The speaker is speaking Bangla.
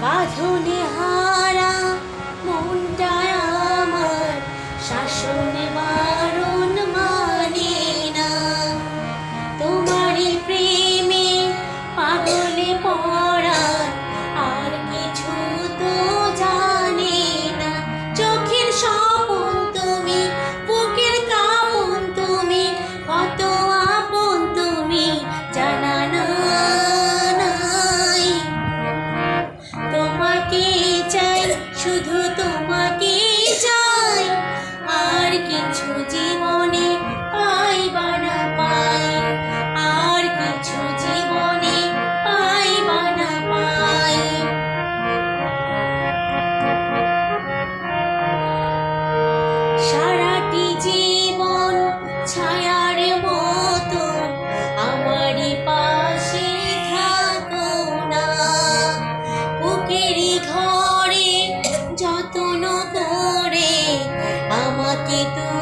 माधुनिहा ने हाँ que tú